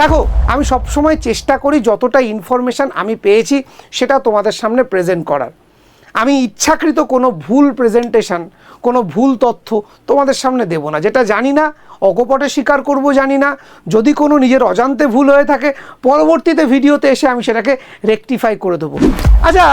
দেখো, আমি সবসময় চেষ্টা করি যতটা ইনফরমেশান আমি পেয়েছি সেটা তোমাদের সামনে প্রেজেন্ট করার। আমি ইচ্ছাকৃত কোনো ভুল প্রেজেন্টেশন কোনো ভুল তথ্য তোমাদের সামনে দেব না। যেটা জানি না, অকপটে স্বীকার করব জানি না। যদি কোনো নিজের অজান্তে ভুল হয়ে থাকে, পরবর্তীতে ভিডিওতে এসে আমি সেটাকে রেকটিফাই করে দেবো। আচ্ছা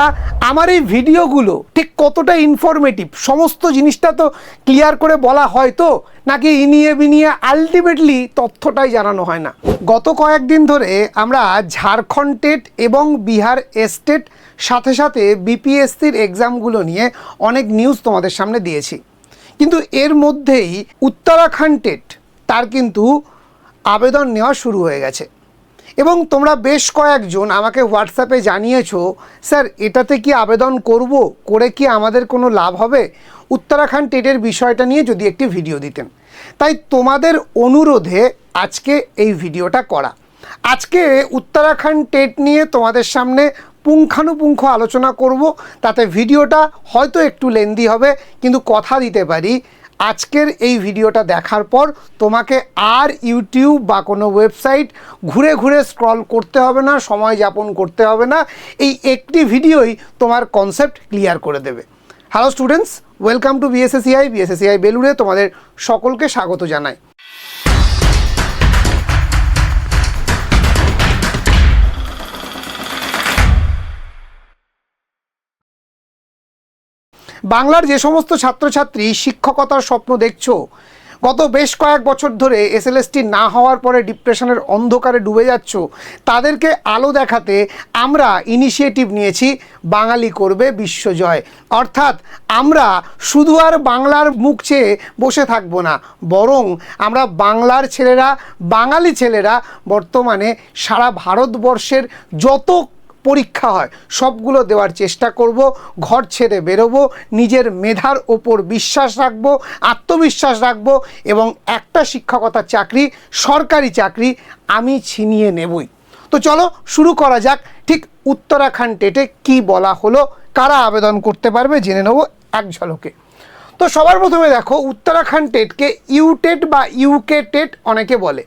আমার এই ভিডিওগুলো ঠিক কতটা ইনফরমেটিভ সমস্ত জিনিসটা তো ক্লিয়ার করে বলা হয় তো? নাকি ইনিয়ে বিনিয়ে আলটিমেটলি তথ্যটাই জানানো হয় না? গত কয়েকদিন ধরে আমরা ঝাড়খণ্ড টেট এবং বিহার এস্টেট সাথে সাথে বিপিএসসির এক্সামগুলো নিয়ে অনেক নিউজ তোমাদের সামনে দিয়েছি। কিন্তু এর মধ্যেই উত্তরাখণ্ড টেট তার কিন্তু আবেদন নেওয়া শুরু হয়ে গেছে। এবং তোমরা বেশ কয়েকজন আমাকে হোয়াটসঅ্যাপে জানিয়েছো, স্যার, এটাতে কি আবেদন করব? করে কি আমাদের কোনো লাভ হবে? উত্তরাখণ্ড টেটের বিষয়টা নিয়ে যদি একটি ভিডিও দিতেন। তাই তোমাদের অনুরোধে আজকে এই ভিডিওটা করা। আজকে উত্তরাখণ্ড টেট নিয়ে তোমাদের সামনে পুঙ্খানুপুঙ্খ আলোচনা করব। তাতে ভিডিওটা হয়তো একটু লেন্দি হবে, কিন্তু কথা দিতে পারি। আজকের এই ভিডিওটা দেখার পর তোমাকে আর ইউটিউব বা কোনো ওয়েবসাইট ঘুরে ঘুরে স্ক্রল করতে হবে না, সময় যাপন করতে হবে না, এই একটি ভিডিওই তোমার কনসেপ্ট ক্লিয়ার করে দেবে। Hello students welcome to BSACI BSACI বেলুড়ে তোমাদের সকলকে স্বাগত জানাই। বাংলার যে সমস্ত ছাত্রছাত্রী শিক্ষকতার স্বপ্ন দেখছ, গত বেশ কয়েক বছর ধরে এসএলএসটি না হওয়ার পরে ডিপ্রেশনের অন্ধকারে ডুবে যাচ্ছ, তাদেরকে আলো দেখাতে আমরা ইনিশিয়েটিভ নিয়েছি, বাঙালি করবে বিশ্বজয় অর্থাৎ আমরা শুধু আর বাংলার মুখ চেয়ে বসে থাকব না, বরং আমরা বাংলার ছেলেরা, বাঙালি ছেলেরা বর্তমানে সারা ভারতবর্ষের যত পরীক্ষা হয়। সবগুলো দেওয়ার চেষ্টা করব, ঘর ছেড়ে বেরোবো, নিজের মেধার ওপর বিশ্বাস রাখব, আত্মবিশ্বাস রাখব এবং একটা শিক্ষকতার চাকরি, সরকারি চাকরি আমি ছিনিয়ে নেবই। তো চলো শুরু করা যাক। ঠিক উত্তরাখণ্ড টেটে কি বলা হলো, কারা আবেদন করতে পারবে জেনে নেব এক ঝলকে। তো সবার প্রথমে দেখো, উত্তরাখণ্ড টেটকে ইউটেট বা ইউকে টেট অনেকে বলে।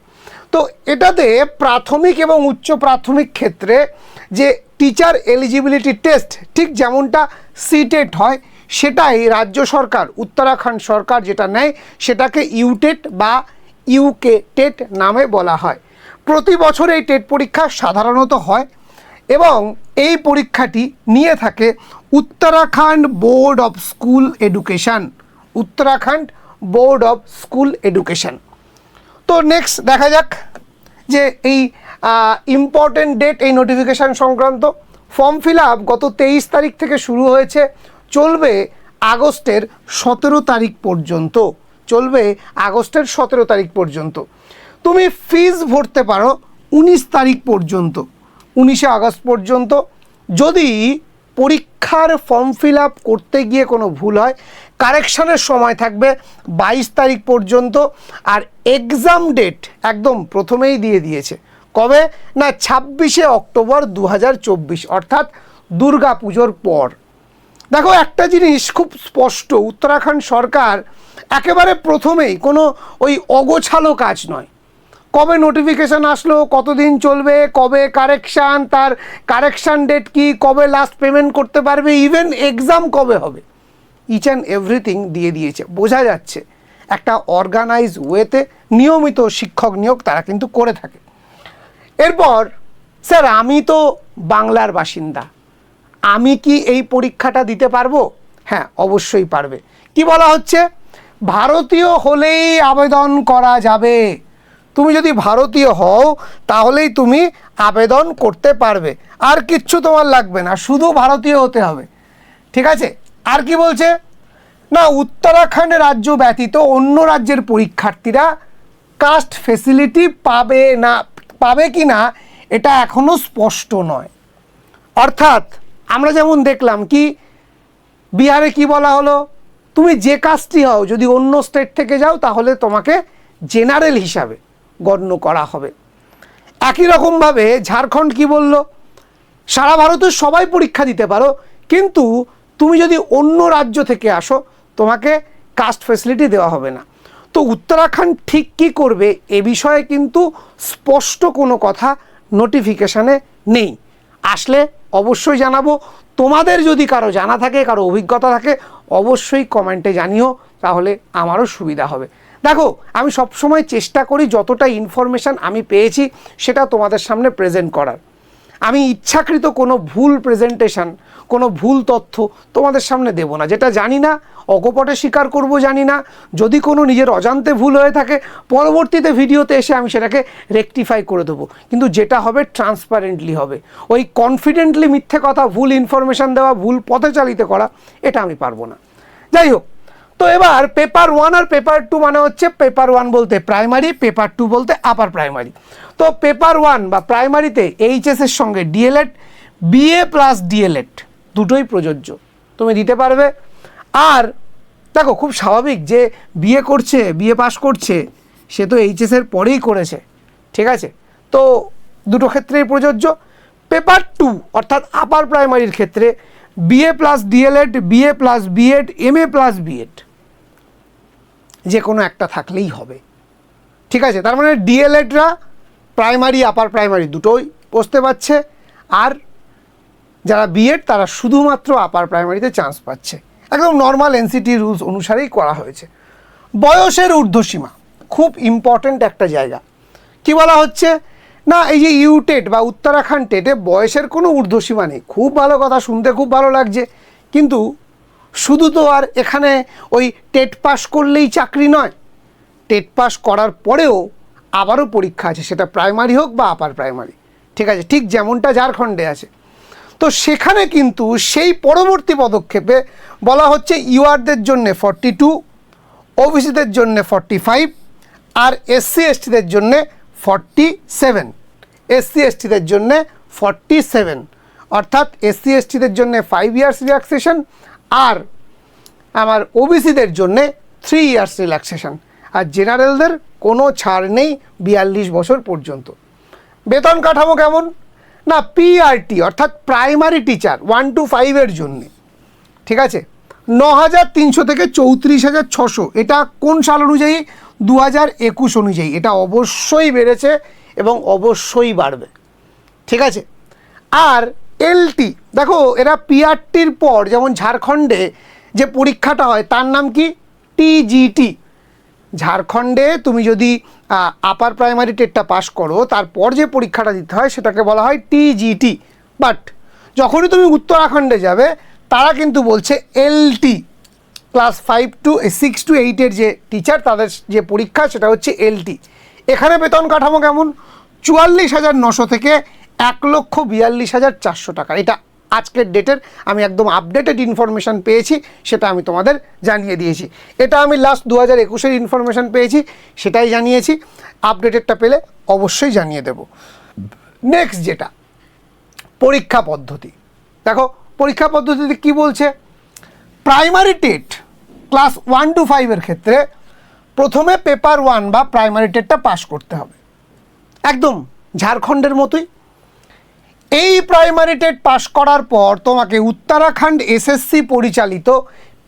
তো এটাতে প্রাথমিক এবং উচ্চ প্রাথমিক ক্ষেত্রে যে টিচার এলিজিবিলিটি টেস্ট ঠিক যেমনটা সিটেট হয়, সেটাই রাজ্য সরকার, উত্তরাখণ্ড সরকার যেটা নেয়, সেটাকে ইউটেট বা ইউকে টেট নামে বলা হয়। প্রতি বছর এই টেট পরীক্ষা সাধারণত হয় এবং এই পরীক্ষাটি নিয়ে থাকে Uttarakhand board of school education Uttarakhand board of school education তো নেক্সট দেখা যাক যে এই ইম্পর্টেন্ট ডেট এই নোটিফিকেশান সংক্রান্ত ফর্ম ফিল আপ গত তেইশ তারিখ থেকে শুরু হয়েছে, চলবে আগস্টের সতেরো তারিখ পর্যন্ত, চলবে আগস্টের সতেরো তারিখ পর্যন্ত। তুমি ফিজ ভরতে পারো উনিশ তারিখ পর্যন্ত, উনিশে আগস্ট পর্যন্ত। যদি পরীক্ষার ফর্ম ফিল আপ করতে গিয়ে কোনো ভুল হয় কারেকশানের সময় থাকবে বাইশ তারিখ পর্যন্ত, আর এক্সাম ডেট একদম প্রথমেই দিয়ে দিয়েছে। কবে? না, ছাব্বিশে অক্টোবর দু হাজার চব্বিশ, অর্থাৎ দুর্গা পুজোর পর। দেখো, একটা জিনিস খুব স্পষ্ট, উত্তরাখণ্ড সরকার একেবারে প্রথমেই কোনো ওই অগোছালো কাজ নয়। কবে নোটিফিকেশান আসলো, কতদিন চলবে, কবে কারেকশান তার কারেকশান ডেট কি, কবে লাস্ট পেমেন্ট করতে পারবে ইভেন এক্সাম কবে হবে? ইচ অ্যান্ড এভরিথিং দিয়ে দিয়েছে। বোঝা যাচ্ছে, একটা অর্গানাইজ ওয়েতে নিয়মিত শিক্ষক নিয়োগ তারা কিন্তু করে থাকে। এরপর, স্যার, আমি তো বাংলার বাসিন্দা। আমি কি এই পরীক্ষাটা দিতে পারব? হ্যাঁ অবশ্যই পারবে। কি বলা হচ্ছে? ভারতীয় হলেই আবেদন করা যাবে। তুমি যদি ভারতীয় হও, তাহলেই তুমি আবেদন করতে পারবে। আর কিচ্ছু তোমার লাগবে না, শুধু ভারতীয় হতে হবে। ঠিক আছে? আর কি বলছে? না, উত্তরাখণ্ড রাজ্য ব্যতীত অন্য রাজ্যের পরীক্ষার্থীরা কাস্ট ফেসিলিটি পাবে না পাবে কি না এটা এখনও স্পষ্ট নয়। অর্থাৎ আমরা যেমন দেখলাম কি, বিহারে কি বলা হলো? তুমি যে কাজটি হও, যদি অন্য স্টেট থেকে যাও, তাহলে তোমাকে জেনারেল হিসাবে গণ্য করা হবে। একই রকমভাবে ঝাড়খণ্ড কি বলল? সারা ভারতের সবাই পরীক্ষা দিতে পারো, কিন্তু তুমি যদি অন্য রাজ্য থেকে আসো, তোমাকে কাস্ট ফেসিলিটি দেওয়া হবে না। তো উত্তরাখণ্ড ঠিক কী করবে এ বিষয়ে কিন্তু স্পষ্ট কোনো কথা নোটিফিকেশানে নেই। আসলে অবশ্যই জানাব, তোমাদের যদি কারও জানা থাকে, কারও অভিজ্ঞতা থাকে, অবশ্যই কমেন্টে জানিও, তাহলে আমারও সুবিধা হবে। দেখো, আমি সবসময় চেষ্টা করি যতটা ইনফরমেশান আমি পেয়েছি, সেটা তোমাদের সামনে প্রেজেন্ট করার। আমি ইচ্ছাকৃত কোনো ভুল প্রেজেন্টেশন কোনো ভুল তথ্য তোমাদের সামনে দেব না। যেটা জানি না, অকপটে স্বীকার করব জানি না। যদি কোনো নিজের অজান্তে ভুল হয়ে থাকে, পরবর্তীতে ভিডিওতে এসে আমি সেটাকে রেকটিফাই করে দেবো। কিন্তু যেটা হবে ট্রান্সপারেন্টলি হবে। ওই কনফিডেন্টলি মিথ্যে কথা, ভুল ইনফরমেশান দেওয়া, ভুল পথে চালিত করা, এটা আমি পারব না। যাই হোক, তো এবার পেপার ওয়ান আর পেপার টু মানে হচ্ছে পেপার ওয়ান বলতে প্রাইমারি পেপার টু বলতে আপার প্রাইমারি তো পেপার ওয়ান বা প্রাইমারিতে এইচএসের সঙ্গে ডিএলএড বিএ প্লাস ডিএলএড দুটোই প্রযোজ্য। তুমি দিতে পারবে। আর দেখো, খুব স্বাভাবিক যে বিয়ে করছে, বিয়ে পাস করছে, সে তো এইচএসের পরেই করেছে, ঠিক আছে? তো দুটো ক্ষেত্রেই প্রযোজ্য। পেপার টু অর্থাৎ আপার প্রাইমারির ক্ষেত্রে BA plus DElEd BA plus BEd M A plus BEd যে কোনো একটা থাকলেই হবে। ঠিক আছে? তার মানে ডিএলএডরা প্রাইমারি আপার প্রাইমারি দুটোই বসতে পারছে। আর যারা বিএড তারা শুধুমাত্র আপার প্রাইমারিতে চান্স পাচ্ছে। একদম নর্মাল এনসিটি রুলস অনুসারেই করা হয়েছে। বয়সের ঊর্ধ্বসীমা, খুব ইম্পর্ট্যান্ট একটা জায়গা। কি বলা হচ্ছে? না, এই যে ইউটেট বা উত্তরাখণ্ড টেটে বয়সের কোনো ঊর্ধ্বসীমা নেই। খুব ভালো কথা, শুনতে খুব ভালো লাগছে। কিন্তু শুধু তো আর এখানে ওই টেট পাস করলেই চাকরি নয়। টেট পাস করার পরেও আবারও পরীক্ষা আছে, সেটা প্রাইমারি হোক বা আপার প্রাইমারি ঠিক আছে, ঠিক যেমনটা ঝাড়খণ্ডে আছে। তো সেখানে কিন্তু সেই পরবর্তী পদক্ষেপে বলা হচ্ছে ইউআরদের জন্য ফর্টি টু ওবিসিদের জন্য ফর্টি ফাইভ আর এসসি এসটিদের জন্যে ফর্টি সেভেন এসসি এসটিদের জন্যে ফর্টি সেভেন অর্থাৎ এসসি এসটিদের জন্য ফাইভ ইয়ার্স রিল্যাক্সেশন আর আমার ওবিসিদের জন্যে থ্রি ইয়ার্স রিল্যাক্সেশন আর জেনারেলদের কোনো ছাড় নেই বিয়াল্লিশ বছর পর্যন্ত। বেতন কাঠামো কেমন? না পিআরটি অর্থাৎ প্রাইমারি টিচার ওয়ান টু ফাইভের জন্যে। ঠিক আছে? ন হাজার তিনশো থেকে চৌত্রিশ হাজার ছশো। এটা কোন সাল অনুযায়ী? দু হাজার একুশ অনুযায়ী। এটা অবশ্যই বেড়েছে এবং অবশ্যই বাড়বে। ঠিক আছে? আর এলটি দেখো, এরা পিআরটির পর, যেমন ঝাড়খণ্ডে যে পরীক্ষাটা হয়, তার নাম কি? টিজিটি ঝাড়খণ্ডে তুমি যদি আপার প্রাইমারি টেটটা পাস করো, তারপর যে পরীক্ষাটা দিতে হয় সেটাকে বলা হয় টিজিটি বাট যখনই তুমি উত্তরাখণ্ডে যাবে, তারা কিন্তু বলছে LT class five to six to এইটের যে টিচার তাদের যে পরীক্ষা, সেটা হচ্ছে এলটি এখানে বেতন কাঠামো কেমন? চুয়াল্লিশ হাজার নশো থেকে এক লক্ষ বিয়াল্লিশ হাজার চারশো টাকা। এটা আজকের ডেটের আমি একদম আপডেটেড ইনফরমেশান পেয়েছি, সেটা আমি তোমাদের জানিয়ে দিয়েছি। এটা আমি লাস্ট দু হাজার একুশের ইনফরমেশান পেয়েছি, সেটাই জানিয়েছি। আপডেটেডটা পেলে অবশ্যই জানিয়ে দেব। নেক্সট যেটা, পরীক্ষা পদ্ধতি। দেখো, পরীক্ষা পদ্ধতিতে কি বলছে? Primary TET class one two ফাইভের ক্ষেত্রে প্রথমে পেপার ওয়ান বা প্রাইমারি টেটটা পাস করতে হবে। একদম ঝাড়খণ্ডের মতোই এই প্রাইমারি টেট পাস করার পর তোমাকে উত্তরাখণ্ড এসএসসি পরিচালিত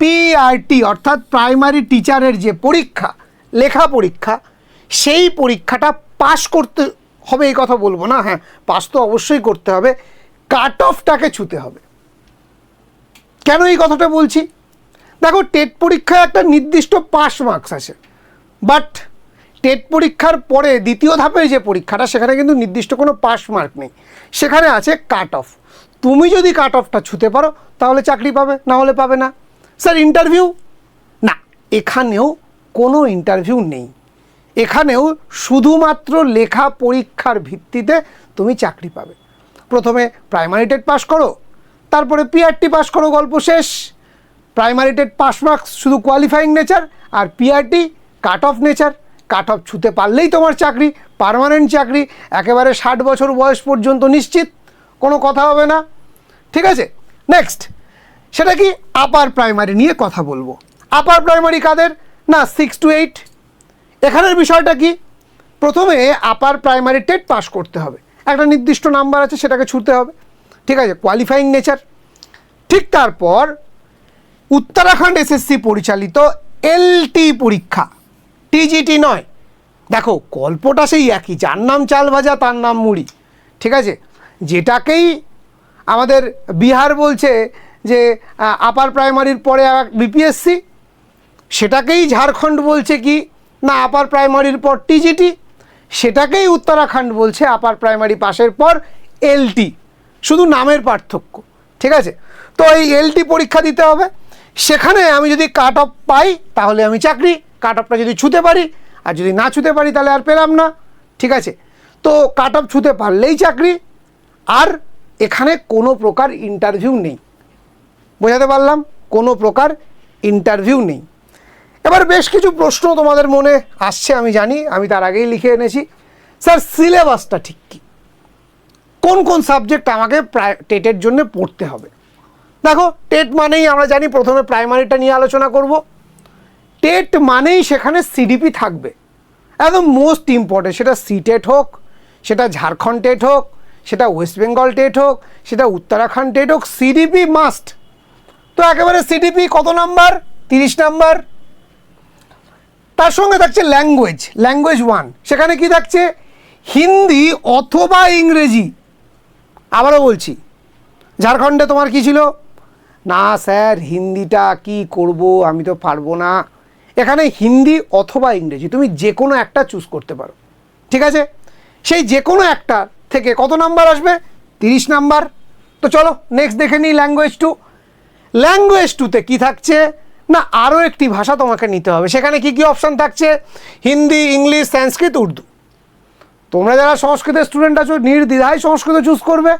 পিআরটি অর্থাৎ প্রাইমারি টিচারের যে পরীক্ষা, লেখা পরীক্ষা, সেই পরীক্ষাটা পাস করতে হবে এই কথা বলব না হ্যাঁ পাস তো অবশ্যই করতে হবে। কাট অফটাকে ছুতে হবে। কেন এই কথাটা বলছি? দেখো, টেট পরীক্ষায় একটা নির্দিষ্ট পাস মার্কস আছে বাট টেট পরীক্ষার পরে দ্বিতীয় ধাপের যে পরীক্ষাটা, সেখানে কিন্তু নির্দিষ্ট কোনো পাস মার্ক নেই। সেখানে আছে কাট অফ তুমি যদি কাট অফটা ছুতে পারো, তাহলে চাকরি পাবে, না হলে পাবে না। স্যার ইন্টারভিউ না, এখানেও কোনো ইন্টারভিউ নেই। এখানেও শুধুমাত্র লেখা পরীক্ষার ভিত্তিতে তুমি চাকরি পাবে। প্রথমে প্রাইমারি টেট পাস করো, তারপরে পিআরটি পাস করো, গল্প শেষ। প্রাইমারি টেট পাস মার্কস শুধু কোয়ালিফাইং নেচার আর PRT cut off nature cut off ছুতে পারলেই তোমার চাকরি পার্মানেন্ট চাকরি, একেবারে ষাট বছর বয়স পর্যন্ত নিশ্চিত, কোনো কথা হবে না। ঠিক আছে? নেক্সট সেটা কি আপার প্রাইমারি নিয়ে কথা বলব। আপার প্রাইমারি কাদের? না সিক্স টু এইট এখানের বিষয়টা কি? প্রথমে আপার প্রাইমারি টেট পাস করতে হবে। একটা নির্দিষ্ট নাম্বার আছে, সেটাকে ছুতে হবে। ঠিক আছে? কোয়ালিফাইং নেচার ঠিক তারপর উত্তরাখণ্ড এসএসসি পরিচালিত এলটি পরীক্ষা। টিজিটি নয়। দেখো, গল্পটা সেই একই, যার নাম চাল ভাজা, তার নাম মুড়ি, ঠিক আছে? যেটাকেই আমাদের বিহার বলছে যে আপার প্রাইমারির পরে বিপিএসসি, সেটাকেই ঝাড়খণ্ড বলছে কি, না, আপার প্রাইমারির পর টিজিটি, সেটাকেই উত্তরাখণ্ড বলছে আপার প্রাইমারি পাশের পর এলটি, শুধু নামের পার্থক্য, ঠিক আছে? তো এই এলটি পরীক্ষা দিতে হবে। সেখানে আমি যদি কাট অফ পাই, তাহলে আমি চাকরি কাট অফটা যদি ছুতে পারি, আর যদি না ছুতে পারি তাহলে আর পেলাম না। ঠিক আছে? তো কাট অফ ছুতে পারলেই চাকরি, আর এখানে কোনো প্রকার ইন্টারভিউ নেই। বোঝাতে পারলাম? কোনো প্রকার ইন্টারভিউ নেই। এবার বেশ কিছু প্রশ্ন তোমাদের মনে আসছে, আমি জানি, আমি তার আগেই লিখে এনেছি। স্যার, সিলেবাসটা ঠিক কী? কোন কোন সাবজেক্ট আমাকে প্রায় টেটের জন্য পড়তে হবে? দেখো, টেট মানেই আমরা জানি প্রথমে প্রাইমারিটা নিয়ে আলোচনা করব। টেট মানেই সেখানে সিডিপি থাকবে। একদম মোস্ট ইম্পর্টেন্ট সেটা সি টেট হোক, সেটা ঝাড়খণ্ড টেট হোক, সেটা ওয়েস্ট বেঙ্গল টেট হোক, সেটা উত্তরাখণ্ড টেট হোক সিডিপি মাস্ট তো একেবারে সিডিপি কত নাম্বার তিরিশ নাম্বার তার সঙ্গে থাকছে ল্যাঙ্গুয়েজ ল্যাঙ্গুয়েজ ওয়ান সেখানে কি থাকছে? হিন্দি অথবা ইংরেজি। আবারও বলছি ঝাড়খণ্ডে তোমার কি ছিল? না স্যার, হিন্দিটা কি করব, আমি তো পারব না। এখানে হিন্দি অথবা ইংরেজি, তুমি যে কোনো একটা চুজ করতে পারো। ঠিক আছে? সেই যে কোনো একটা থেকে কত নাম্বার আসবে? তিরিশ নাম্বার। তো চলো নেক্সট দেখে নিই ল্যাঙ্গুয়েজ টু ল্যাঙ্গুয়েজ টুতে কী থাকছে? না আরও একটি ভাষা তোমাকে নিতে হবে। সেখানে কি কি অপশান থাকছে? হিন্দি, ইংলিশ, সংস্কৃত, উর্দু। তোমরা যারা সংস্কৃতের স্টুডেন্ট আছো, নির্দ্বিধায় সংস্কৃত চুজ করবে।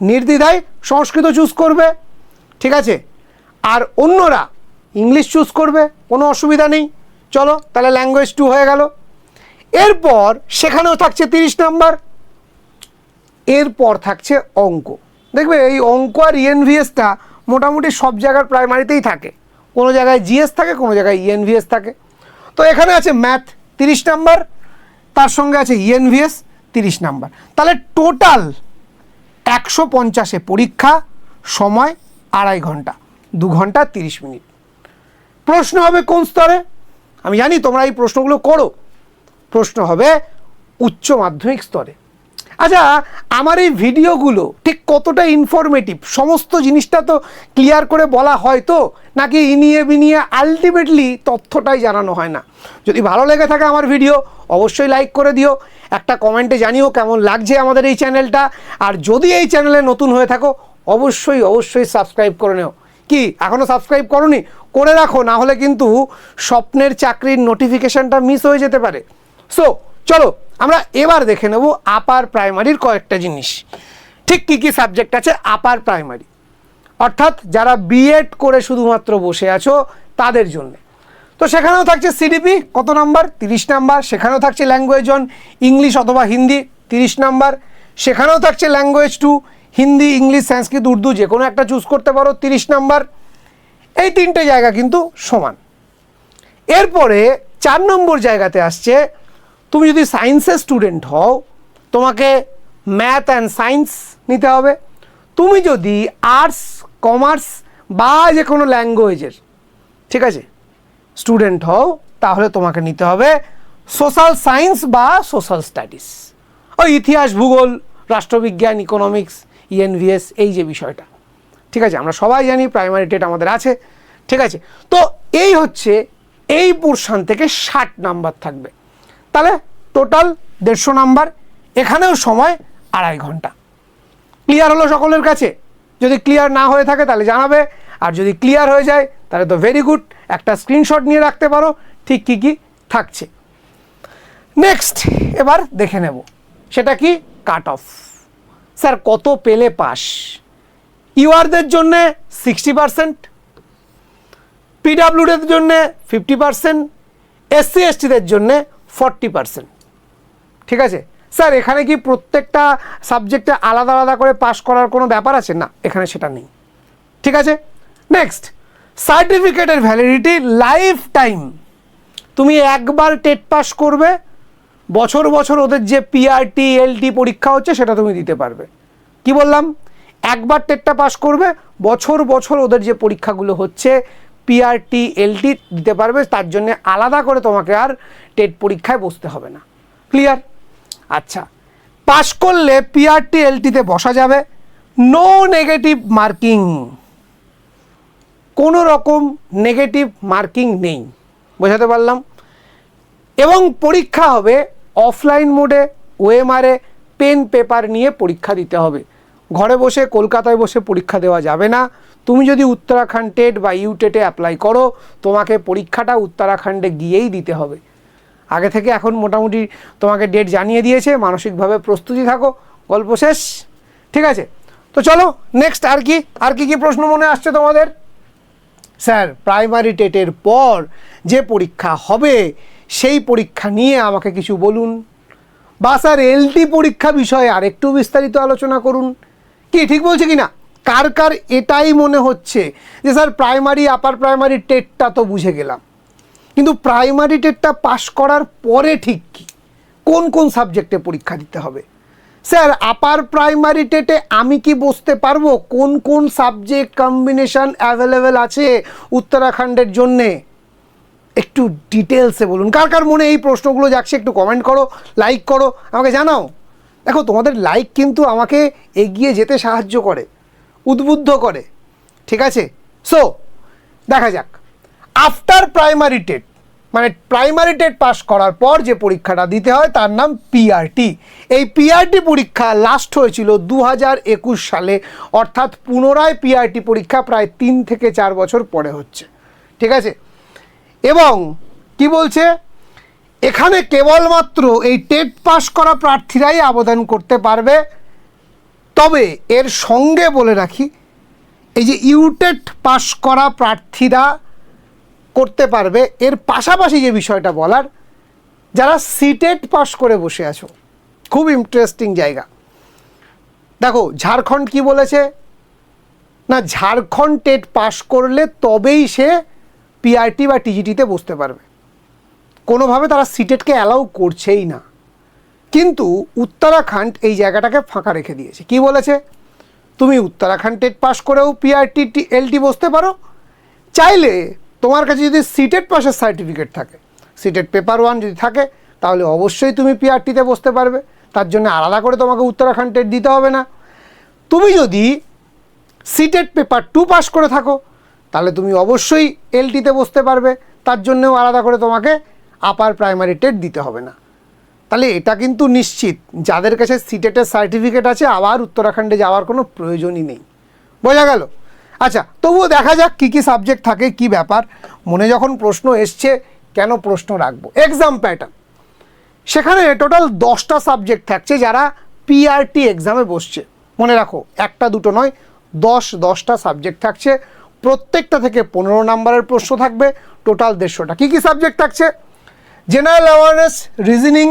নির্দ্বিধায় সংস্কৃত চুজ করবে। ঠিক আছে? আর অন্যরা ইংলিশ চুজ করবে, কোনো অসুবিধা নেই। চলো, তাহলে ল্যাঙ্গুয়েজ টু হয়ে গেল। এরপর সেখানেও থাকছে তিরিশ নাম্বার। এরপর থাকছে অঙ্ক। দেখবে এই অঙ্ক আর ইএনভিএসটা মোটামুটি সব জায়গার প্রাইমারিতেই থাকে। কোনো জায়গায় জিএস থাকে, কোনো জায়গায় ইএনভিএস থাকে। তো এখানে আছে ম্যাথ তিরিশ নাম্বার, তার সঙ্গে আছে ইএনভিএস তিরিশ নাম্বার। তাহলে টোটাল একশো পঞ্চাশে পরীক্ষা, সময় আড়াই ঘণ্টা, দু ঘণ্টা তিরিশ মিনিট। প্রশ্ন হবে কোন স্তরে? আমি জানি তোমরা এই প্রশ্নগুলো করো। প্রশ্ন হবে উচ্চ মাধ্যমিক স্তরে। আচ্ছা আমার এই ভিডিওগুলো ঠিক কতটা ইনফরমেটিভ সমস্ত জিনিসটা তো ক্লিয়ার করে বলা হয় তো? নাকি ইনিয়ে বিনিয়ে আলটিমেটলি তথ্যটাই জানানো হয় না? যদি ভালো লেগে থাকে আমার ভিডিও, অবশ্যই লাইক করে দিও। একটা কমেন্টে জানিও কেমন লাগছে আমাদের এই চ্যানেলটা আর যদি এই চ্যানেলে নতুন হয়ে থাকো, অবশ্যই অবশ্যই সাবস্ক্রাইব করে নেও। কি? এখনও সাবস্ক্রাইব করনি? করে রাখো, না হলে কিন্তু স্বপ্নের চাকরির নোটিফিকেশানটা মিস হয়ে যেতে পারে। সো চলো, আমরা এবার দেখে নেব আপার প্রাইমারির কয়েকটা জিনিস। ঠিক কী কী সাবজেক্ট আছে আপার প্রাইমারি অর্থাৎ যারা বিএড করে শুধুমাত্র বসে আছো, তাদের জন্য। তো সেখানেও থাকছে সিডিপি কত নাম্বার? তিরিশ নাম্বার। সেখানেও থাকছে ল্যাঙ্গুয়েজ অন ইংলিশ অথবা হিন্দি, তিরিশ নাম্বার। সেখানেও থাকছে language two Hindi, English, Sanskrit, Urdu যে কোনো একটা চুজ করতে পারো, তিরিশ নাম্বার। এই তিনটে জায়গা কিন্তু সমান। এরপরে চার নম্বর জায়গাতে আসছে, তুমি যদি সায়েন্সের স্টুডেন্ট হও, তোমাকে ম্যাথ অ্যান্ড সায়েন্স নিতে হবে। তুমি যদি আর্টস কমার্স বা যে কোনো ল্যাঙ্গুয়েজের ঠিক আছে স্টুডেন্ট হও, তাহলে তোমাকে নিতে হবে সোশ্যাল সায়েন্স বা সোশ্যাল স্টাডিজ ওই ইতিহাস, ভূগোল, রাষ্ট্রবিজ্ঞান ইকোনমিক্স ইএনভিএস এই যে বিষয়টা। ঠিক আছে? আমরা সবাই জানি প্রাইমারি ডেট আমাদের আছে। ঠিক আছে? তো এই হচ্ছে, এই পোর্শন থেকে ষাট নাম্বার থাকবে। তাহলে টোটাল দেড়শো নাম্বার, এখানেও সময় আড়াই ঘণ্টা। ক্লিয়ার হলো সকলের কাছে? যদি ক্লিয়ার না হয়ে থাকে তাহলে জানাবে। আর যদি ক্লিয়ার হয়ে যায়, তাহলে তো ভেরি গুড একটা স্ক্রিনশট নিয়ে রাখতে পারো। ঠিক কী কী থাকছে। নেক্সট এবার দেখে নেব। সেটা কি? কাট অফ স্যার, কত পেলে পাস? ইউআরদের জন্যে সিক্সটি পারসেন্ট পিডাব্লিউডের জন্যে ফিফটি পারসেন্ট এসসি এসটিদের জন্যে ফর্টি পারসেন্ট ঠিক আছে? স্যার, এখানে কি প্রত্যেকটা সাবজেক্টে আলাদা আলাদা করে পাস করার কোনো ব্যাপার আছে? না, এখানে সেটা নেই। ঠিক আছে? নেক্সট সার্টিফিকেটের ভ্যালিডিটি লাইফ টাইম তুমি একবার টেট পাস করবে বছর বছর ওদের যে পিআরটি এলটি পরীক্ষা হচ্ছে, সেটা তুমি দিতে পারবে। কি বললাম? একবার টেটটা পাস করবে, বছর বছর ওদের যে পরীক্ষাগুলো হচ্ছে পিআরটি এলটি দিতে পারবে, তার জন্য আলাদা করে তোমাকে আর টেট পরীক্ষায় বসতে হবে না। ক্লিয়ার আচ্ছা। পাশ করলে পিআরটি এলটিতে বসা যাবে। নো নেগেটিভ মার্কিং কোনো রকম নেগেটিভ মার্কিং নেই। বোঝাতে পারলাম? এবং পরীক্ষা হবে অফলাইন মোডে ওএমআরে পেন পেপার নিয়ে পরীক্ষা দিতে হবে। ঘরে বসে, কলকাতায় বসে পরীক্ষা দেওয়া যাবে না। তুমি যদি উত্তরাখণ্ড টেট বা ইউটেটে অ্যাপ্লাই করো, তোমাকে পরীক্ষাটা উত্তরাখণ্ডে গিয়েই দিতে হবে। আগে থেকে এখন মোটামুটি তোমাকে ডেট জানিয়ে দিয়েছে, মানসিকভাবে প্রস্তুতি থাকো। গল্প শেষ। ঠিক আছে? তো চলো নেক্সট আর কি আর কি কি প্রশ্ন মনে আসছে তোমাদের? স্যার প্রাইমারি টেটের পর যে পরীক্ষা হবে সেই পরীক্ষা নিয়ে আমাকে কিছু বলুন। বা স্যার এলটি পরীক্ষা বিষয়ে আরেকটু বিস্তারিত আলোচনা করুন। কি, ঠিক বলছে কি না কার কার এটাই মনে হচ্ছে যে, স্যার, প্রাইমারি, আপার প্রাইমারি টেটটা তো বুঝে গেলাম। কিন্তু প্রাইমারি টেটটা পাশ করার পরে ঠিক কি? কোন কোন সাবজেক্টে পরীক্ষা দিতে হবে? স্যার, আপার প্রাইমারি টেটে আমি কি বসতে পারব? কোন কোন সাবজেক্ট কম্বিনেশন অ্যাভেলেবেল আছে উত্তরাখণ্ডের জন্যে? একটু ডিটেলসে বলুন। কার কার মনে এই প্রশ্নগুলো যাচ্ছে একটু কমেন্ট করো লাইক করো, আমাকে জানাও। দেখো, তোমাদের লাইক কিন্তু আমাকে এগিয়ে যেতে সাহায্য করে, উদ্বুদ্ধ করে, ঠিক আছে? সো দেখা যাক। আফটার প্রাইমারি টেট মানে প্রাইমারি টেট পাস করার পর যে পরীক্ষাটা দিতে হয়, তার নাম পিআরটি এই পিআরটি পরীক্ষা লাস্ট হয়েছিল দু একুশ সালে, অর্থাৎ পুনরায় পিআরটি পরীক্ষা প্রায় তিন থেকে চার বছর পরে হচ্ছে। ঠিক আছে? এবং কি বলছে? এখানে কেবলমাত্র এই টেট পাস করা প্রার্থীরাই আবেদন করতে পারবে। তবে এর সঙ্গে বলে রাখি, এই যে ইউটেট পাস করা প্রার্থীরা করতে পারবে, এর পাশাপাশি যে বিষয়টা বলার, যারা সিটেট পাস করে বসে আছো, খুব ইন্টারেস্টিং জায়গা। দেখো, ঝাড়খণ্ড কি বলেছে? না, ঝাড়খণ্ড টেট পাস করলে তবেই সে পিআরটি বা টিজিটিতে বসতে পারবে। কোনোভাবে তারা সিটেটকে অ্যালাউ করছেই না। কিন্তু উত্তরাখণ্ড এই জায়গাটাকে ফাঁকা রেখে দিয়েছে। কি বলেছে? তুমি উত্তরাখণ্ড টেট পাস করেও পিআরটি এলটি বসতে পারো। চাইলে তোমার কাছে যদি সিটেট পাসের সার্টিফিকেট থাকে, সিটেট পেপার ওয়ান যদি থাকে, তাহলে অবশ্যই তুমি পিআরটিতে বসতে পারবে। তার জন্য আলাদা করে তোমাকে উত্তরাখণ্ড টেট দিতে হবে না। তুমি যদি সিটেট পেপার টু পাস করে থাকো তাহলে তুমি অবশ্যই এলটিতে বসতে পারবে। তার জন্যেও আলাদা করে তোমাকে আপার প্রাইমারি টেট দিতে হবে না। তাহলে এটা কিন্তু নিশ্চিত। যাদের কাছে সিটেটের সার্টিফিকেট আছে, আবার উত্তরাখণ্ডে যাওয়ার কোনো প্রয়োজনই নেই। বোঝা গেল? আচ্ছা তবুও দেখা যাক কী কী সাবজেক্ট থাকে, কি ব্যাপার। মনে যখন প্রশ্ন এসছে, কেন প্রশ্ন রাখব? এক্সাম প্যাটার্ন সেখানে টোটাল দশটা সাবজেক্ট থাকছে যারা পিআরটি এক্সামে বসছে। মনে রাখো, একটা দুটো নয়, দশ দশটা সাবজেক্ট থাকছে। প্রত্যেকটা থেকে পনেরো নাম্বারের প্রশ্ন থাকবে টোটাল দেড়শোটা। কী কী সাবজেক্ট থাকছে? General awareness reasoning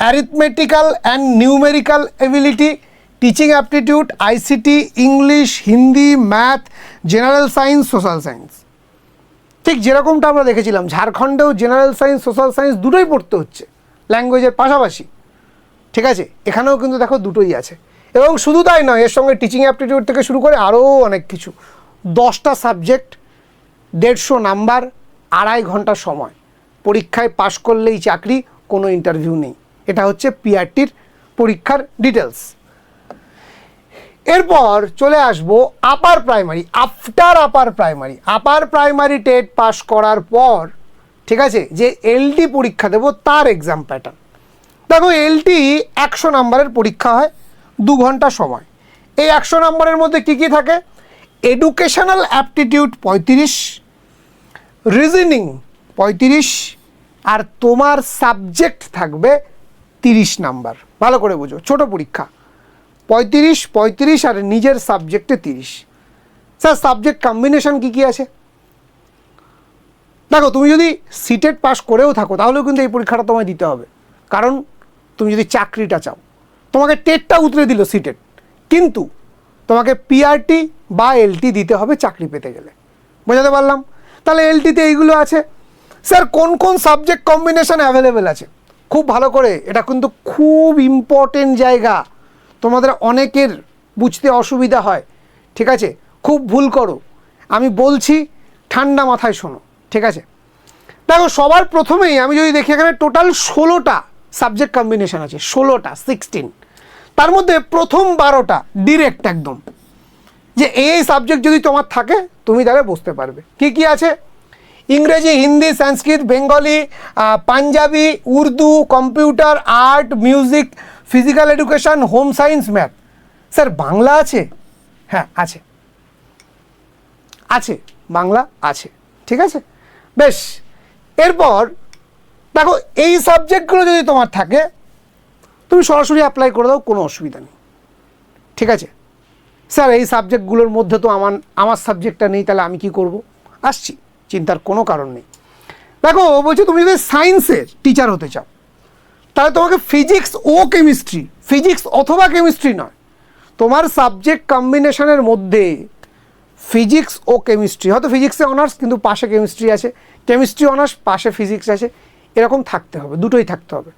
arithmetical and numerical ability teaching aptitude ICT English Hindi math general science social science ঠিক যেরকমটা আমরা দেখেছিলাম, ঝাড়খণ্ডেও জেনারেল সায়েন্স সোশ্যাল সায়েন্স দুটোই পড়তে হচ্ছে ল্যাঙ্গুয়েজের পাশাপাশি। ঠিক আছে? এখানেও কিন্তু দেখো দুটোই আছে। এবং শুধু তাই নয়, এর সঙ্গে টিচিং অ্যাপটিটিউড থেকে শুরু করে আরও অনেক কিছু। দশটা সাবজেক্ট, দেড়শো নাম্বার, আড়াই ঘণ্টা সময়। পরীক্ষায় পাশ করলেই চাকরি, কোনো ইন্টারভিউ নেই। এটা হচ্ছে পিআরটির পরীক্ষার ডিটেলস এরপর চলে আসব upper primary after upper primary upper primary TET pass করার পর, ঠিক আছে, যে এলটি পরীক্ষা দেবো, তার এক্সাম প্যাটার্ন দেখো এলটি একশো নাম্বারের পরীক্ষা হয়, দু ঘণ্টা সময়। এই একশো নাম্বারের মধ্যে কী কী থাকে? এডুকেশনাল অ্যাপটিটিউড পঁয়ত্রিশ রিজনিং পঁয়ত্রিশ, আর তোমার সাবজেক্ট থাকবে তিরিশ নাম্বার। ভালো করে বুঝো, ছোট পরীক্ষা। পঁয়ত্রিশ পঁয়ত্রিশ, আর নিজের সাবজেক্টে তিরিশ। স্যার সাবজেক্ট কম্বিনেশন কী কী আছে? দেখো, তুমি যদি সিটেট পাস করেও থাকো, তাহলেও কিন্তু এই পরীক্ষাটা তোমায় দিতে হবে। কারণ তুমি যদি চাকরিটা চাও, তোমাকে টেটটা উতরে দিল সিটেট কিন্তু তোমাকে পিআরটি বা এলটি দিতে হবে চাকরি পেতে গেলে। বোঝাতে পারলাম? তাহলে এলটিতে এইগুলো আছে। স্যার কোন কোন সাবজেক্ট কম্বিনেশন অ্যাভেলেবেল আছে? খুব ভালো করে, এটা কিন্তু খুব ইম্পর্টেন্ট জায়গা। তোমাদের অনেকের বুঝতে অসুবিধা হয়, ঠিক আছে? খুব ভুল করো। আমি বলছি, ঠান্ডা মাথায় শোনো, ঠিক আছে? দেখো, সবার প্রথমেই আমি যদি দেখি, এখানে টোটাল ষোলোটা সাবজেক্ট কম্বিনেশন আছে, ষোলোটা সিক্সটিন তার মধ্যে প্রথম বারোটা ডিরেক্ট একদম। যে এই সাবজেক্ট যদি তোমার থাকে, তুমি তাহলে বুঝতে পারবে। কি কি আছে? ইংরেজি, Hindi, Sanskrit, Bengali Punjabi, Urdu, computer, art, music, physical education, home science, math. Sir, Bangla আছে? হ্যাঁ আছে। আছে, বাংলা আছে। ঠিক আছে? বেশ। এরপর, দেখো, এই সাবজেক্টগুলো যদি তোমার থাকে, তুমি সরাসরি অ্যাপ্লাই করে দাও, কোনো অসুবিধা নেই। ঠিক আছে? স্যার, এই সাবজেক্টগুলোর মধ্যে তো আমার আমার সাবজেক্টটা নেই, তাহলে আমি কি করব? আসছি, চিন্তার কোনো কারণ নেই। দেখো, ও বলছে, তুমি যদি সায়েন্সের টিচার হতে চাও, তাহলে তোমাকে ফিজিক্স ও কেমিস্ট্রি ফিজিক্স অথবা কেমিস্ট্রি নয়, তোমার সাবজেক্ট কম্বিনেশনের মধ্যে ফিজিক্স ও কেমিস্ট্রি হয়তো ফিজিক্সে অনার্স কিন্তু পাশে কেমিস্ট্রি আছে কেমিস্ট্রি অনার্স পাশে ফিজিক্স আছে, এরকম থাকতে হবে, দুটোই থাকতে হবে।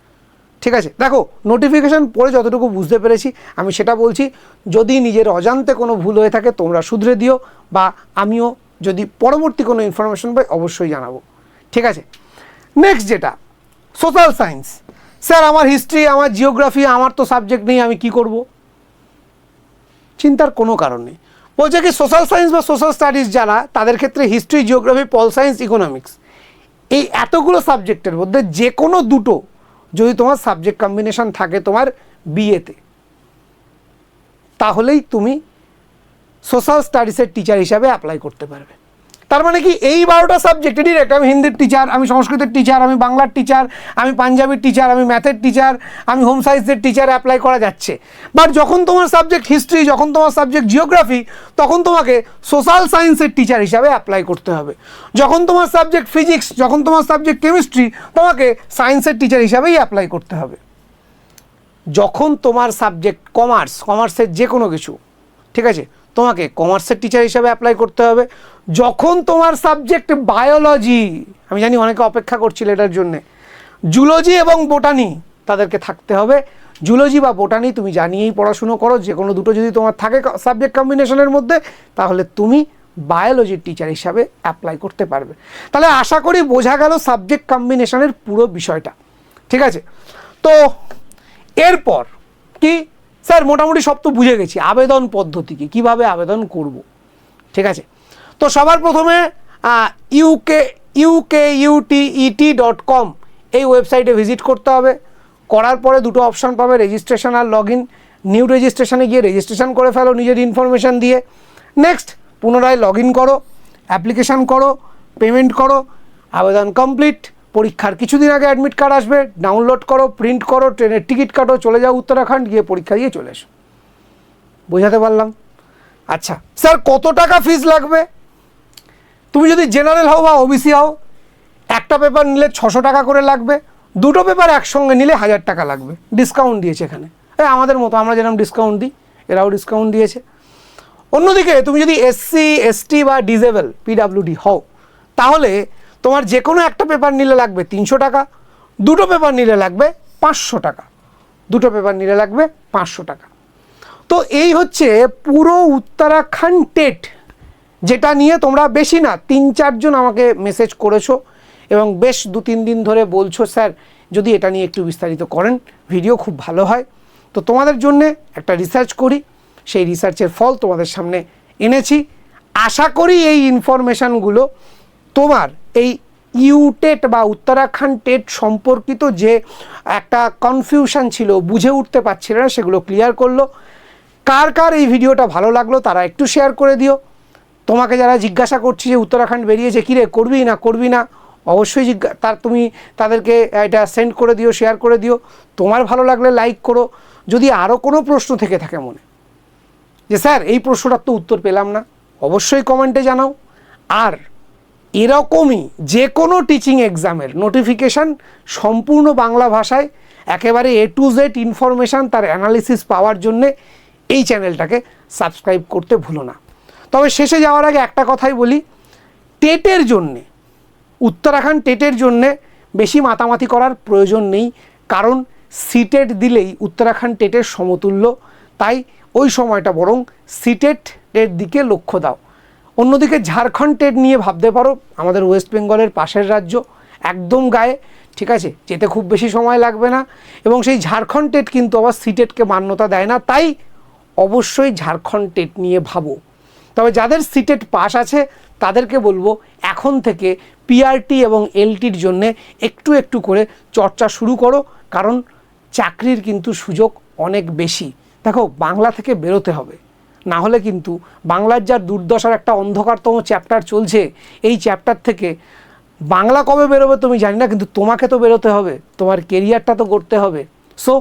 ঠিক আছে? দেখো নোটিফিকেশান পড়ে যতটুকু বুঝতে পেরেছি, আমি সেটা বলছি, যদি নিজের অজান্তে কোনো ভুল হয়ে থাকে, তোমরা শুধরে দিও বা আমিও যদি পরবর্তী কোনো ইনফরমেশন পাই, অবশ্যই জানাব। ঠিক আছে? নেক্সট যেটা সোশ্যাল সায়েন্স স্যার আমার হিস্ট্রি আমার জিওগ্রাফি আমার তো সাবজেক্ট নেই, আমি কি করব? চিন্তার কোনো কারণ নেই। বলছে কি সোশ্যাল সায়েন্স বা সোশ্যাল স্টাডিজ যারা, তাদের ক্ষেত্রে history geography pol science economics এই এতগুলো সাবজেক্টের মধ্যে যে কোনো দুটো যদি তোমার সাবজেক্ট কম্বিনেশন থাকে তোমার বিএতে তাহলেই তুমি সোশ্যাল স্টাডিজের টিচার হিসাবে অ্যাপ্লাই করতে পারবে। তার মানে কি এই বারোটা সাবজেক্টে ডিরেক্ট আমি হিন্দির টিচার আমি সংস্কৃতের টিচার আমি বাংলার টিচার আমি পাঞ্জাবির টিচার আমি ম্যাথের টিচার আমি হোম সায়েন্সের টিচার অ্যাপ্লাই করা যাচ্ছে। বাট যখন তোমার সাবজেক্ট হিস্ট্রি যখন তোমার সাবজেক্ট জিওগ্রাফি তখন তোমাকে সোশ্যাল সায়েন্সের টিচার হিসাবে অ্যাপ্লাই করতে হবে। যখন তোমার সাবজেক্ট ফিজিক্স যখন তোমার সাবজেক্ট কেমিস্ট্রি তোমাকে সায়েন্সের টিচার হিসাবেই অ্যাপ্লাই করতে হবে। যখন তোমার সাবজেক্ট কমার্স কমার্সের যে কোনো কিছু, ঠিক আছে? তোমাকে কমার্সের টিচার হিসাবে অ্যাপ্লাই করতে হবে। যখন তোমার সাবজেক্ট বায়োলজি আমি জানি অনেকে অপেক্ষা করছিল এটার জন্যে। জুলজি এবং বোটানি তাদেরকে থাকতে হবে। জুলজি বা বোটানি তুমি জানিয়েই পড়াশুনো করো যে কোনো দুটো যদি তোমার থাকে সাবজেক্ট কম্বিনেশনের মধ্যে, তাহলে তুমি বায়োলজির টিচার হিসাবে অ্যাপ্লাই করতে পারবে। তাহলে আশা করি বোঝা গেল সাবজেক্ট কম্বিনেশনের পুরো বিষয়টা। ঠিক আছে? তো, এরপর কি? স্যার, মোটামুটি সব তো বুঝে গেছি। আবেদন পদ্ধতি কি কীভাবে আবেদন করব? ঠিক আছে? তো সবার প্রথমে UK UK UTET dot com এই ওয়েবসাইটে ভিজিট করতে হবে। করার পরে দুটো অপশান পাবে রেজিস্ট্রেশন আর লগ ইন নিউ রেজিস্ট্রেশনে গিয়ে রেজিস্ট্রেশন করে ফেলো নিজের ইনফরমেশান দিয়ে। নেক্সট পুনরায় লগ ইন করো অ্যাপ্লিকেশান করো পেমেন্ট করো, আবেদন কমপ্লিট পরীক্ষার কিছুদিন আগে অ্যাডমিট কার্ড আসবে। ডাউনলোড করো প্রিন্ট করো, ট্রেনের টিকিট কাটো, চলে যাও উত্তরাখণ্ড, গিয়ে পরীক্ষা দিয়ে চলে এসো। বোঝাতে পারলাম? আচ্ছা স্যার, কত টাকা ফিস লাগবে? তুমি যদি জেনারেল হও বা ওবিসি হও, একটা পেপার নিলে ছশো টাকা করে লাগবে, দুটো পেপার একসঙ্গে নিলে হাজার টাকা লাগবে। ডিসকাউন্ট দিয়েছে এখানে। এই আমাদের মতো, আমরা যেরকম ডিসকাউন্ট দিই, এরাও ডিসকাউন্ট দিয়েছে। অন্যদিকে, তুমি যদি এসসি এসটি বা ডিজেবল পিডাব্লিউডি হও, তাহলে তোমার যে কোনো একটা পেপার নিলে লাগবে তিনশো টাকা, দুটো পেপার নিলে লাগবে পাঁচশো টাকা, দুটো পেপার নিলে লাগবে পাঁচশো টাকা। তো এই হচ্ছে পুরো উত্তরাখণ্ড টেট যেটা নিয়ে তোমরা বেশি না, তিন চারজন আমাকে মেসেজ করেছ এবং বেশ দু তিন দিন ধরে বলছো, স্যার, যদি এটা নিয়ে একটু বিস্তারিত করেন ভিডিও খুব ভালো হয়। তো তোমাদের জন্যে একটা রিসার্চ করি, সেই রিসার্চের ফল তোমাদের সামনে এনেছি। আশা করি এই ইনফরমেশানগুলো তোমার এই ইউটেট বা উত্তরাখণ্ড টেট সম্পর্কিত যে একটা কনফিউশন ছিল, বুঝে উঠতে পারছিল না, সেগুলো ক্লিয়ার করল। কার কার এই ভিডিওটা ভালো লাগল তারা একটু শেয়ার করে দিও। তোমাকে যারা জিজ্ঞাসা করছি যে উত্তরাখণ্ড বেরিয়েছে, কিরে, করবি না করবি না? অবশ্যই জিজ্ঞা, তার তুমি, তাদেরকে এটা সেন্ড করে দিও শেয়ার করে দিও। তোমার ভালো লাগলে লাইক করো। যদি আরও কোনো প্রশ্ন থেকে থাকে মনে, যে স্যার, এই প্রশ্নটার তো উত্তর পেলাম না, অবশ্যই কমেন্টে জানাও। আর এরকমই যে কোনো টিচিং এক্সামের নোটিফিকেশান সম্পূর্ণ বাংলা ভাষায়, একেবারে এ টু জেড ইনফরমেশান তার অ্যানালিসিস পাওয়ার জন্যে এই চ্যানেলটাকে সাবস্ক্রাইব করতে ভুলো না। তবে শেষে যাওয়ার আগে একটা কথাই বলি, টেটের জন্যে, উত্তরাখণ্ড টেটের জন্যে বেশি মাতামাতি করার প্রয়োজন নেই, কারণ সিটেট দিলেই উত্তরাখণ্ড টেটের সমতুল্য, তাই ওই সময়টা বরং সিটেটের দিকে লক্ষ্য দাও। অন্যদিকে ঝাড়খণ্ড টেট নিয়ে ভাবতে পারো, আমাদের ওয়েস্ট বেঙ্গলের পাশের রাজ্য, একদম গায়ে, ঠিক আছে? যেতে খুব বেশি সময় লাগবে না। এবং সেই ঝাড়খণ্ড টেট কিন্তু আবার সিটেটকে মান্যতা দেয় না। তাই অবশ্যই ঝাড়খণ্ড টেট নিয়ে ভাবো। তবে যাদের সিটেট পাস আছে, তাদেরকে বলব, এখন থেকে পিআরটি এবং এলটির জন্যে একটু একটু করে চর্চা শুরু করো। কারণ চাকরির কিন্তু সুযোগ অনেক বেশি। দেখো, বাংলা থেকে বেরোতে হবে। না হলে কিন্তু বাংলার যার দুর্দশার একটা অন্ধকারতম চ্যাপ্টার চলছে, এই চ্যাপ্টার থেকে বাংলা কবে বেরোবে তুমি জানি না, কিন্তু তোমাকে তো বেরোতে হবে, তোমার কেরিয়ারটা তো গড়তে হবে। সো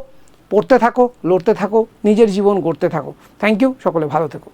পড়তে থাকো, লড়তে থাকো, নিজের জীবন গড়তে থাকো। থ্যাংক ইউ সকলে ভালো থেকো।